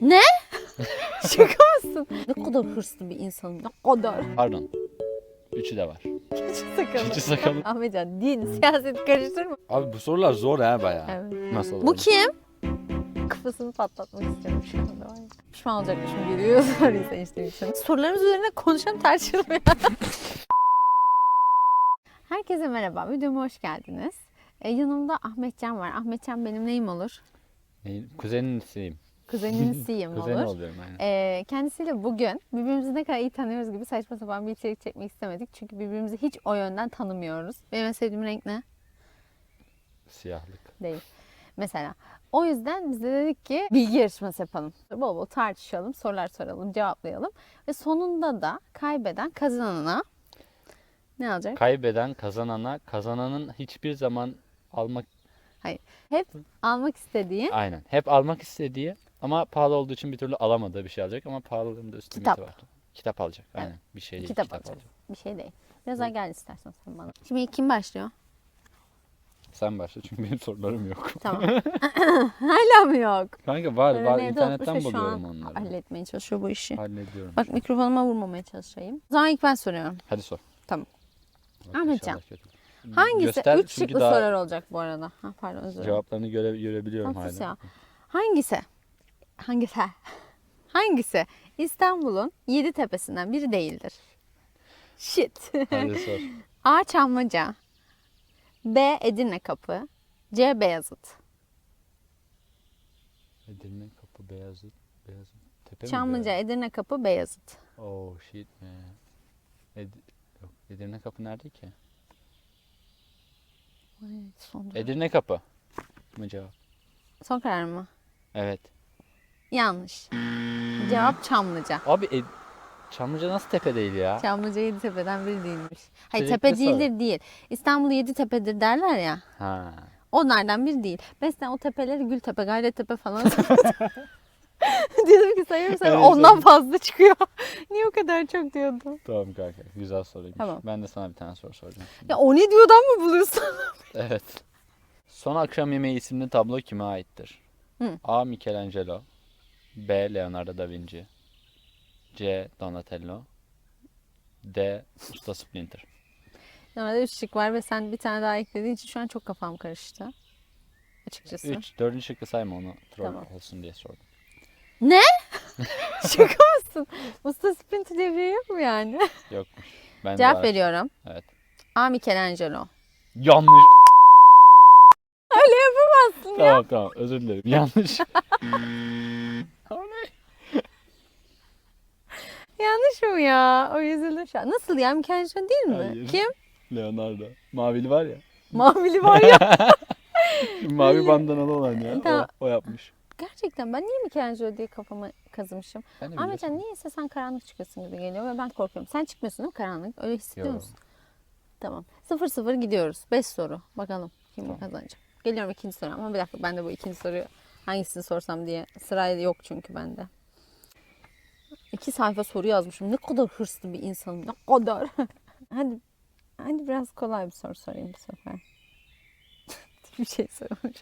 Ne? Şaka mısın? Ne kadar hırslı bir insanım. Ne kadar. Pardon. Üçü de var. Keçi sakalı. Keçi sakalı. Ahmetcan din, siyaset karıştırma. Abi bu sorular zor ha bayağı. Evet. Nasıl Bu kim? Kafasını patlatmak istiyorum şu anda. ya. Pişman olacakmışım geliyor soruyu seçtiğim için. Sorularımız üzerine konuşalım tartışalım ya. Herkese merhaba. Videoma hoş geldiniz. Ee, yanımda Ahmetcan var. Ahmetcan benim neyim olur? Ne? Kuzeniniziyim. Kuzeniniziyim Kuzeni olur. oluyorum aynen. Ee, kendisiyle bugün birbirimizi ne kadar iyi tanıyoruz gibi saçma sapan bir içerik çekmek istemedik. Çünkü birbirimizi hiç o yönden tanımıyoruz. Benim en sevdiğim renk ne? Siyahlık. Değil. Mesela. O yüzden biz de dedik ki bilgi yarışması yapalım. Bol bol tartışalım, sorular soralım, cevaplayalım. Ve sonunda da kaybeden kazanana ne alacak? Kaybeden kazanana, kazananın hiçbir zaman almak Hep almak istediği aynen. Hep almak istediği ama pahalı olduğu için bir türlü alamadığı bir şey alacak ama pahalılığında üstü Kitap. var. Kitap alacak. Aynen. Bir şey değil. kitap, alacak. Bir şey değil. Biraz daha gel istersen sen bana. Şimdi kim başlıyor? Sen başla çünkü benim sorularım yok. Tamam. Hala mı yok? Kanka var var Evde internetten oturmuş ve şu buluyorum an onları. Halletmeye çalışıyor bu işi. Hallediyorum. Bak mikrofonuma vurmamaya çalışayım. O zaman ilk ben soruyorum. Hadi sor. Tamam. Bak, Ahmetcan, inşallah kötü. Hangisi? Göster Üç çünkü şıklı daha sorular olacak bu arada. Ha, pardon özür dilerim. cevaplarını göre, görebiliyorum Tamam, sus hala. ya. Hangisi? Hangisi? Hangisi İstanbul'un yedi tepesinden biri değildir? Shit. Hadi sor. A. Çamlıca B. Edirne Kapı C. Beyazıt Edirne Kapı Beyazıt. Beyazıt. Tepe mi Çamlıca, Edirne Kapı, Beyazıt. Oh shit man. Ed Yok, Edirne Kapı nerede ki? Ay, son, Edirne Kapı mı cevap? son karar mı? Evet. Yanlış. Cevap Çamlıca. Abi Ed Çamlıca nasıl tepe değil ya? Çamlıca yedi tepeden biri değilmiş. Hayır Sürekli tepe soru. değildir değil. İstanbul yedi tepedir derler ya. Ha. Onlardan biri değil. Mesela o tepeleri Gültepe, Gayrettepe falan. Dedim ki sayıyorum sayıyorum Evet, ondan fazla çıkıyor. Niye o kadar çok diyordum. Tamam kanka. Güzel soruymuş. Tamam. Ben de sana bir tane soru soracağım. Ya o ne diyordan mı buluyorsun? Evet. Son Akşam Yemeği isimli tablo kime aittir? Hı. A. Michelangelo B. Leonardo da Vinci C. Donatello D. Usta Splinter Normalde üç şık var ve sen bir tane daha eklediğin için şu an çok kafam karıştı. Açıkçası. 3. Dördüncü şıkkı sayma onu troll Tamam. olsun diye sordum. Ne? Şaka mısın? Usta Sprinter devreye yok mu yani? Yokmuş. Ben Cevap veriyorum. Evet. A. Michelangelo. Yanlış. Öyle yapamazsın ya. tamam tamam özür dilerim. Yanlış. Yanlış mı ya? O yüzüldü şu an. Nasıl ya? Michelangelo değil mi? Hayır. Kim? Leonardo. Mavili var ya. Mavili var ya. Şu mavi bandanalı olan ya. Tamam. O, o yapmış. Gerçekten ben niye Michelangelo diye kafama kazımışım? Ben de Ahmetcan niyeyse sen karanlık çıkıyorsun gibi geliyor ve ben korkuyorum. Sen çıkmıyorsun değil mi karanlık? Öyle hissediyor Yo. musun? Tamam. Sıfır sıfır gidiyoruz. Beş soru. Bakalım kim Tamam. kazanacak. Geliyorum ikinci soru ama bir dakika ben de bu ikinci soruyu hangisini sorsam diye sırayla yok çünkü bende. İki sayfa soru yazmışım. Ne kadar hırslı bir insanım. Ne kadar. hadi hadi biraz kolay bir soru sorayım bu sefer. bir şey sormuş.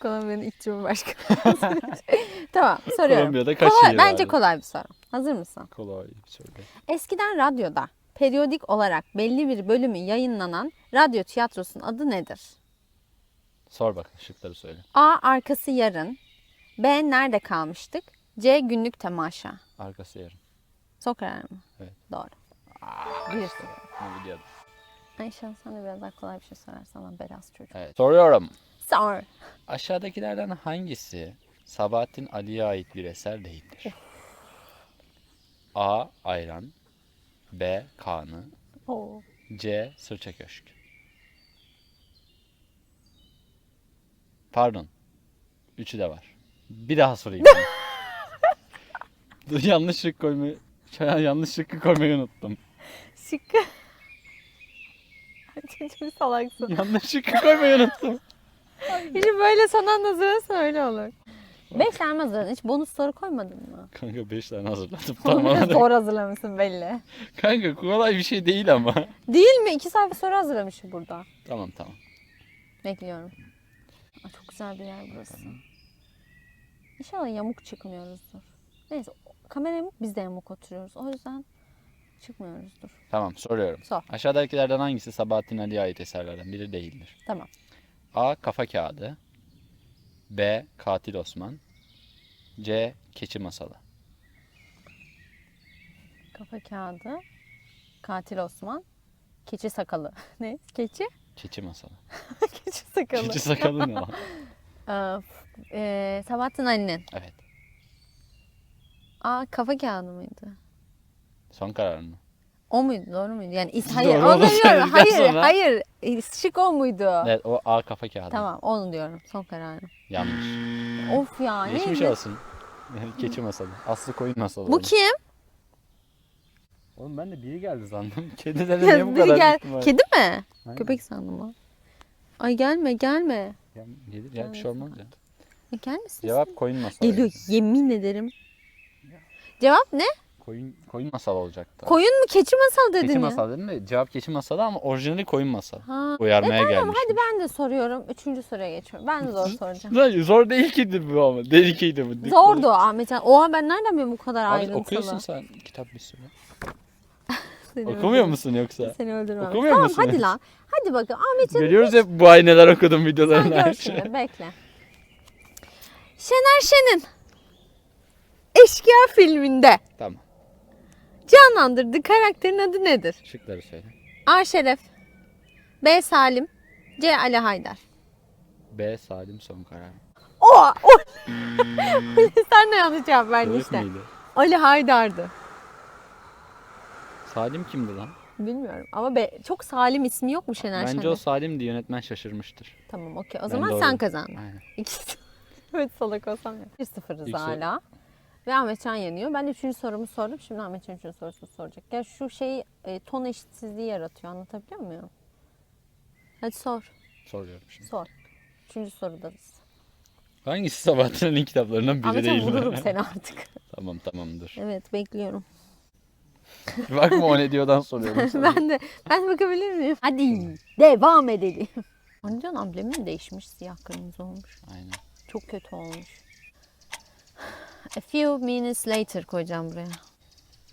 Kolombiya'nın ilk cumhurbaşkanı. tamam soruyorum. Kolombiya'da kaç Kolay, bence var? kolay bir soru. Hazır mısın? Kolay bir söyle. Eskiden radyoda periyodik olarak belli bir bölümü yayınlanan radyo tiyatrosunun adı nedir? Sor bak şıkları söyle. A. Arkası yarın. B. Nerede kalmıştık? C. Günlük temaşa. Arkası yarın. Son karar mı? Evet. Doğru. Bir soru. Ne biliyordum. Ayşe sen de biraz daha kolay bir şey sorarsan lan beraz çocuk. Evet. Soruyorum. Sor. Aşağıdakilerden hangisi Sabahattin Ali'ye ait bir eser değildir? A. Ayran B. Kanı Oo. C. Sırça Köşk Pardon. Üçü de var. Bir daha sorayım. Dur yanlış şık koymayı yanlış şıkkı koymayı unuttum. Şıkkı. Çocuğum salaksın. Yanlış şıkkı koymayı unuttum. Şimdi böyle son anda hazırlasın öyle olur. Beş tane hazırladın. Hiç bonus soru koymadın mı? Kanka 5 tane hazırladım. Tamam. Zor hazırlamışsın belli. Kanka kolay bir şey değil ama. Değil mi? İki sayfa soru hazırlamışım burada. Tamam tamam. Bekliyorum. Güzel bir yer burası. İnşallah yamuk çıkmıyoruzdur. Neyse kamera yamuk biz de yamuk oturuyoruz. O yüzden çıkmıyoruzdur. Tamam soruyorum. Sor. Aşağıdakilerden hangisi Sabahattin Ali'ye ait eserlerden biri değildir? Tamam. A. Kafa Kağıdı B. Katil Osman C. Keçi Masalı Kafa kağıdı. Katil Osman. Keçi sakalı. ne? Keçi? Keçi Masalı. Keçi sakalı. Keçi sakalı ne lan? Ee, f- e, Sabahattin Ali'nin. Evet. Aa kafa kağıdı mıydı? Son kararın mı? O muydu? Doğru muydu? Yani is hayır Doğru onu diyorum. söyledikten Hayır sonra- hayır. Şık o muydu? Evet o A. Kafa Kağıdı. Tamam onu diyorum. Son kararım. Yanlış. Of ya Geçmiş neydi? olsun. Keçi Masalı. Aslı Koyun Masalı. Bu oldu. kim? Oğlum ben de biri geldi sandım. Kedilere niye bu kadar gel. ihtimal- Kedi mi? Aynen. Köpek sandım lan. Ay gelme gelme. Ya, Gelir ya bir şey olmaz ya. E, Gelmesin. Cevap koyun masalı. Geliyor yemin ederim. Cevap ne? Koyun, koyun masalı olacaktı. Koyun mu keçi masal dedin Keçi ya? masalı dedim de cevap keçi masalı ama orijinali koyun masalı. Ha. Uyarmaya e, tamam hadi ben de soruyorum. Üçüncü soruya geçiyorum. Ben de zor soracağım. Lan zor değil ki bu ama. Deli kiydi bu. Zordu Ahmet Can. Oha ben nereden biliyorum bu kadar Abi ayrıntılı? okuyorsun sen kitap bir sürü. Seni Okumuyor öldürmem. musun yoksa? Seni öldürmem. Okumuyor tamam musun? hadi lan. Hadi bakalım Ahmet Can'ın Görüyoruz hep bu ayneler okudum Sen videolarını. gör her şey. şimdi bekle. Şener Şen'in Eşkıya filminde Tamam. canlandırdığı karakterin adı nedir? Şıkları söyle. A. Şeref B. Salim C. Ali Haydar B Salim son karar. O, o. Sen de yanlış cevap verdin Şeref işte. miydi? Ali Haydar'dı. Salim kimdi lan? Bilmiyorum ama be, çok Salim ismi yok mu Şener Bence Şen'de? o Salim'di yönetmen şaşırmıştır. Tamam okey. O Ben zaman sen kazandın. Aynen. İkisi. evet salak olsam ya. 1-0'ız İlk soru. hala. Ve Ahmetcan yeniyor. Ben üçüncü sorumu sordum. Şimdi Ahmetcan üçüncü sorusunu soracak. Ya şu şey e, ton eşitsizliği yaratıyor. Anlatabiliyor muyum? Hadi sor. Soruyorum şimdi. Sor. Üçüncü sorudayız. Hangisi Sabahattin Ali'nin kitaplarından biri Ahmetcan değil vururum mi? seni artık. tamam tamam dur. Evet bekliyorum. Bakma o ne diyordan soruyorum sana. ben de ben bakabilir miyim? Hadi devam edelim. Ahmetcan amblemi mi değişmiş? Siyah kırmızı olmuş. Aynen. Çok kötü olmuş. A few minutes later koyacağım buraya.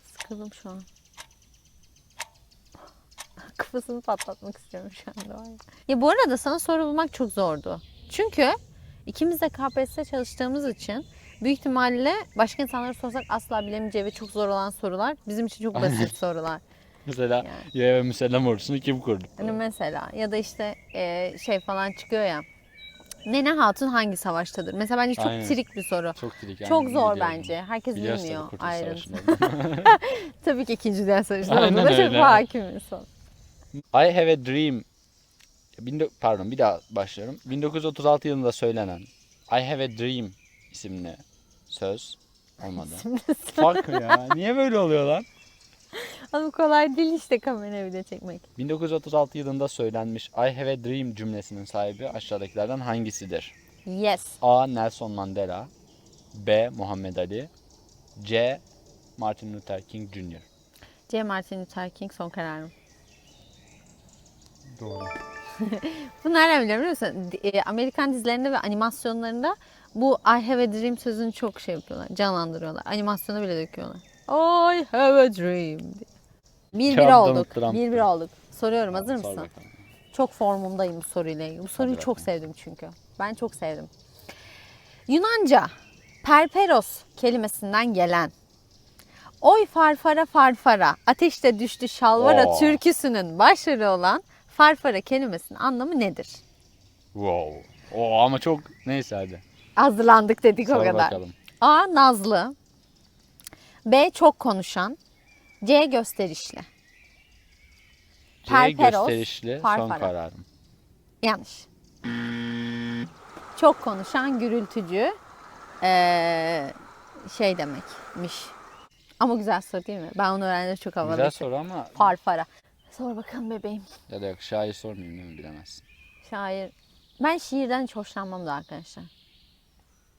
Sıkıldım şu an. Kafasını patlatmak istiyorum şu anda. ya. Ya bu arada sana soru bulmak çok zordu. Çünkü ikimiz de KPSS'de çalıştığımız için büyük ihtimalle başka insanlara sorsak asla bilemeyeceği ve çok zor olan sorular bizim için çok basit sorular. Mesela Yani. ya müsellem ordusunu kim kurdu? Hani mesela ya da işte e, şey falan çıkıyor ya. Nene Hatun hangi savaştadır? Mesela bence çok Aynen. trik bir soru. Çok trik yani. Çok zor biliyorum. bence. Herkes Biliyoruz tabii bilmiyor ayrıntı. Tabii ki 2. Dünya Savaşı'nda Aynen olduğuna çok öyle. hakimiz. son. I have a dream. Pardon bir daha başlıyorum. 1936 yılında söylenen I have a dream isimli söz olmadı. Fuck ya. Niye böyle oluyor lan? Ama kolay değil işte kamerayı bir de çekmek. 1936 yılında söylenmiş I have a dream cümlesinin sahibi aşağıdakilerden hangisidir? Yes. A. Nelson Mandela B. Muhammed Ali C. Martin Luther King Jr. C. Martin Luther King son kararım. Doğru. Bu nereden biliyorum biliyor musun? E, Amerikan dizilerinde ve animasyonlarında bu I have a dream sözünü çok şey yapıyorlar. Canlandırıyorlar. Animasyona bile döküyorlar. I have a dream diye. Bir bir olduk. Bir bir olduk. Soruyorum hazır Sor mısın? bakalım. Çok formundayım bu soruyla ilgili. Bu soruyu çok sevdim çünkü. Ben çok sevdim. Yunanca perperos kelimesinden gelen Oy farfara farfara ateşte düştü şalvara Oo. türküsünün başarı olan farfara kelimesinin anlamı nedir? Wow. Oo, ama çok neyse hadi. Hazırlandık dedik o Sor kadar. bakalım. A. Nazlı B. Çok konuşan C. Gösterişli. C Perperos, gösterişli son farfara. kararım. Yanlış. Çok konuşan gürültücü ee, şey demekmiş. Ama güzel soru değil mi? Ben onu öğrendim çok havalı. Güzel soru ama Farfara. Sor bakalım bebeğim. ya da yok şair sormayayım değil mi bilemezsin. Şair. Ben şiirden hiç hoşlanmam da arkadaşlar.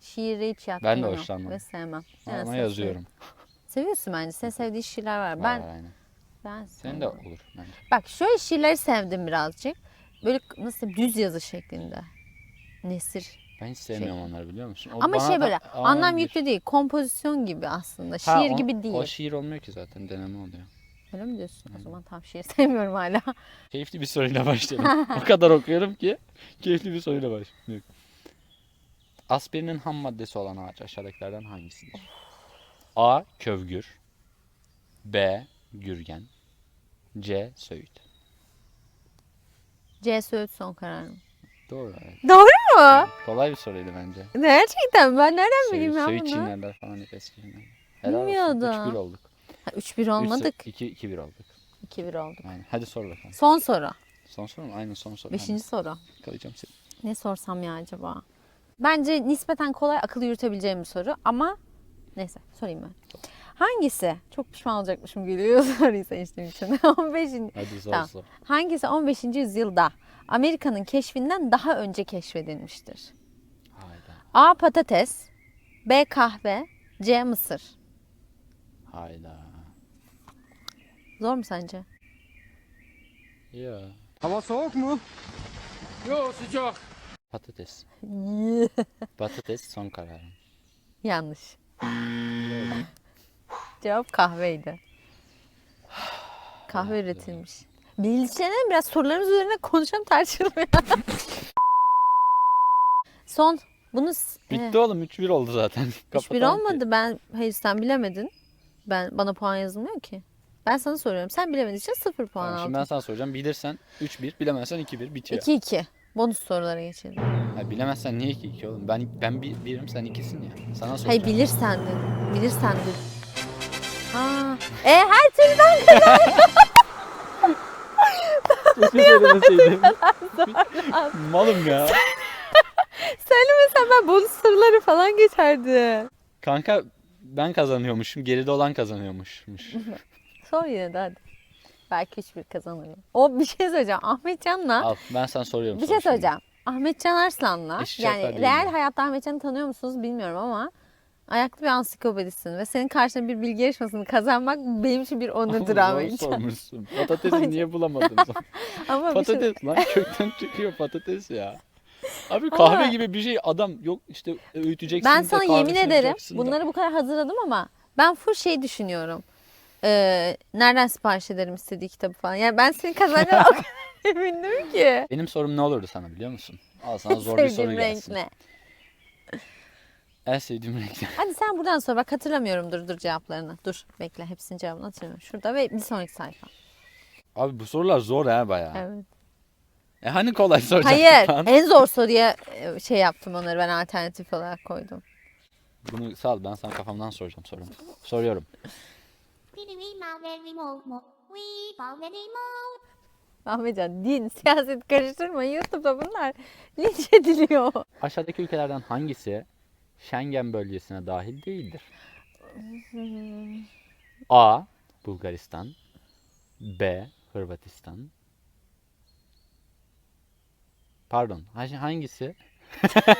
Şiiri hiç Ben de hoşlanmam. ve sevmem. ama sen yazıyorum. Seviyorsun bence. Senin sevdiğin şiirler var. Var, Ben var, aynen. ben Senin de sevmem. olur bence. Bak şöyle şiirleri sevdim birazcık. Böyle nasıl düz yazı şeklinde. Nesir Ben hiç sevmiyorum onları biliyor musun? O Ama bana şey da- böyle Aa, anlam bir- yüklü değil. Kompozisyon gibi aslında. Ha, Şiir o- gibi değil. O şiir olmuyor ki zaten deneme oluyor. Öyle mi diyorsun? O zaman tam şiir sevmiyorum hala. Keyifli bir soruyla başlayalım. o kadar okuyorum ki keyifli bir soruyla başlayalım. Aspirinin ham maddesi olan ağaç aşağıdakilerden hangisidir? A. Kövgür B. Gürgen C. Söğüt C Söğüt son kararım. Doğru evet. Doğru mu? Kolay bir soruydu bence. Gerçekten ben nereden Söğüt, bileyim Söğüt bunu? çiğnerler falan hep eski. Helal olsun. Bilmiyordum. 3-1 olduk. Ha, 3-1 olmadık. 2-1 olduk. 2-1 olduk. Aynen. Hadi sor bakalım. Son soru. Son soru mu? Aynen son soru. Beşinci soru. Hadi. Kalacağım seni. Ne sorsam ya acaba? Bence nispeten kolay akıl yürütebileceğim bir soru ama neyse sorayım ben. Hangisi? Çok pişman olacakmışım geliyor soruyu seçtiğim için. 15. Hadi sor Tamam. sor. Hangisi 15. yüzyılda Amerika'nın keşfinden daha önce keşfedilmiştir? Hayda. A. Patates B. Kahve C. Mısır Hayda. Zor mu sence? Ya. Hava soğuk mu? Yok sıcak. Patates. Patates son kararım. Yanlış. Cevap kahveydi. Kahve üretilmiş. Bilsene biraz sorularımız üzerine konuşalım tartışalım ya. Son. Bunu s- Bitti oğlum 3-1 oldu zaten. Hiçbir Kapatalım ki. olmadı. Ben hayır sen bilemedin. Ben bana puan yazılmıyor ki. Ben sana soruyorum. Sen bilemediğin için 0 puan Tamam, şimdi aldın. ben sana soracağım. Bilirsen 3-1, bilemezsen 2-1 bitiyor. 2-2. Bonus sorulara geçelim. Ha, bilemezsen niye 2-2 oğlum? Ben ben bir, birim sen ikisin ya. Sana soracağım. Hayır bilirsen de. Bilirsen de. Ha. E her türden Keşke söylemeseydim. Malım ya. söylemesen ben bonus soruları falan geçerdi. Kanka ben kazanıyormuşum. Geride olan kazanıyormuşmuş. Sor yine de hadi. Belki 3-1 kazanırım. O bir şey söyleyeceğim. Ahmet Can'la Al ben sana soruyorum. bir soru şey şimdi. söyleyeceğim. Ahmet Can Arslan'la Eşit şartlar yani değil real mi? hayatta Ahmet Can'ı tanıyor musunuz bilmiyorum ama ayaklı bir ansiklopedisin ve senin karşına bir bilgi yarışmasını kazanmak benim için bir onurdur Zor Ahmet Can. sormuşsun. Patatesi niye bulamadın? Ama bir şey, patates lan kökten çıkıyor patates ya. Abi Ama- kahve gibi bir şey adam yok işte öğüteceksin ben de sana yemin kahvesini ederim yapacaksın da. bunları bu kadar hazırladım ama ben full şey düşünüyorum. Ee, nereden sipariş ederim istediği kitabı falan. Yani ben senin kazanacağına o kadar emindim ki. Benim sorum ne olurdu sana biliyor musun? Al sana zor bir soru Sevdiğim renk gelsin. ne? En sevdiğim renk ne? Hadi sen buradan sor. Bak hatırlamıyorum dur dur cevaplarını. Dur bekle hepsinin cevabını hatırlamıyorum. Şurada ve bir sonraki sayfa. Abi bu sorular zor ha bayağı. Evet. E hani kolay soracaktın Hayır lan? en zor soruya e, şey yaptım onları ben alternatif olarak koydum. Bunu sal ben sana kafamdan soracağım sorumu. Soruyorum. Ahmetcan din, siyaset karıştırmayın. YouTube'da bunlar linç ediliyor. Aşağıdaki ülkelerden hangisi Schengen bölgesine dahil değildir? A. Bulgaristan B. Hırvatistan Pardon. ha- Hangisi?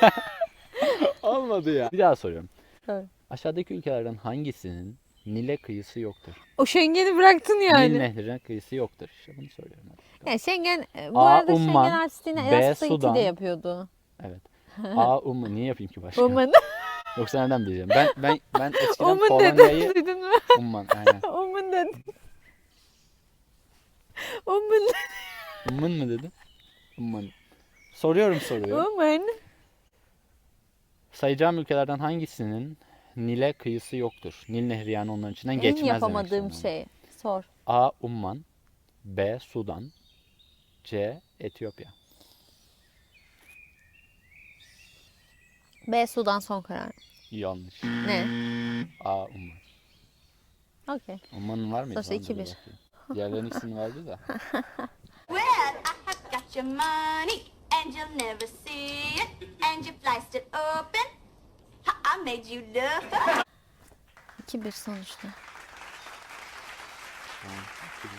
Olmadı ya. Bir daha soruyorum. Evet. Aşağıdaki ülkelerden hangisinin Nil'e kıyısı yoktur? O Schengen'i bıraktın Nil yani. Nehrine kıyısı yoktur. İşte bunu. Hadi. Yani Schengen, e, bu A, arada Umman, Schengen artistliğini B, Erasmus'a Sudan. de yapıyordu. Evet. A. Umman. Niye yapayım ki başka? Umman. Yoksa nereden bileceğim? Ben ben ben eskiden Umman Polonya'yı dedin. Duydun mu? Umman aynen. Umman dedin. Umman. Umman mı dedin? Umman. Soruyorum soruyu. Umman. Sayacağım ülkelerden hangisinin Nil'e kıyısı yoktur? Nil nehri yani onların içinden En geçmez demek yapamadığım şey. Sor. A. Umman B. Sudan C. Etiyopya B Sudan son karar. Yanlış. Ne? A. Umman. Okey. Umman'ın var mıydı? Sonuçta Lan dur 2-1. bakayım. Diğerlerinin ikisinin vardı da. Well, I have got your money, and you'll never see it. And your flight's still open. I made you look. 2-1 sonuçta. Tamam,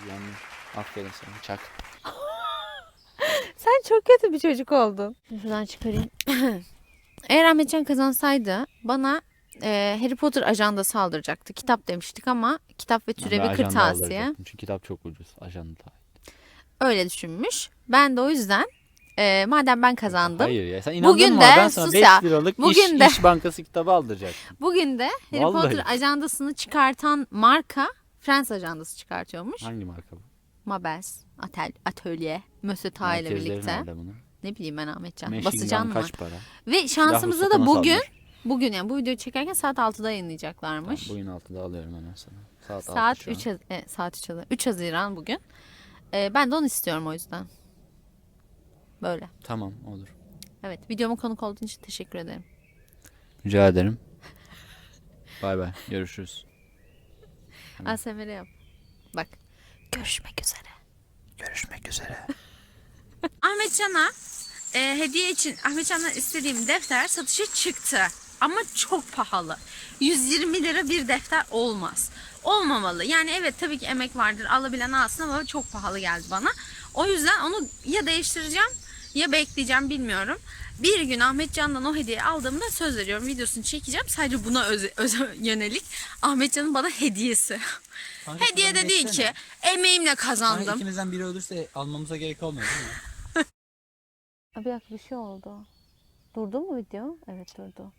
yanlış. Aferin sana çak. Sen çok kötü bir çocuk oldun. Şuradan çıkarayım. Eğer Ahmetcan kazansaydı bana e, Harry Potter ajandası aldıracaktı. Kitap demiştik ama kitap ve Ben türevi ajanda kırtasiye. alacaktım Çünkü kitap çok ucuz. Ajanda da. Öyle düşünmüş. Ben de o yüzden Ee, madem ben kazandım. Hayır ya sen inandın Bugün mı? de ben sana sus 5 ya. liralık Bugün iş, de- iş bankası kitabı aldıracaktım. Bugün de Harry Vallahi. Potter ajandasını çıkartan marka Friends ajandası çıkartıyormuş. Hangi marka bu? Mabels, Atel, Atölye, Monsieur Ta ile birlikte. Ne bileyim ben Ahmetcan. Basacağım mı? kaç para? Ve şansımıza da bugün salmış. bugün yani bu videoyu çekerken saat 6'da yayınlayacaklarmış. Tamam, bugün altıda alıyorum hemen sana. Saat, saat altı şu an. 3 Haz- e, saat 3 Haziran. 3 Haziran bugün. Ee, ben de onu istiyorum o yüzden. Böyle. Tamam olur. Evet, videoma konuk olduğun için teşekkür ederim. Rica ederim. Bay bay. Görüşürüz. ASMR yap. Bak. Görüşmek üzere. Görüşmek üzere. Ahmetcan'a e, hediye için Ahmetcan'dan istediğim defter satışa çıktı. Ama çok pahalı. 120 lira bir defter olmaz. Olmamalı. Yani evet tabii ki emek vardır. Alabilen alsın ama çok pahalı geldi bana. O yüzden onu ya değiştireceğim ya bekleyeceğim bilmiyorum. Bir gün Ahmetcan'dan o hediyeyi aldığımda söz veriyorum videosunu çekeceğim. Sadece buna öze, öze yönelik Ahmetcan'ın bana hediyesi. Hediye de değil ki emeğimle kazandım. ikimizden biri ölürse almamıza gerek olmuyor değil mi? Dakika bir şey oldu. Durdu mu video? Evet durdu.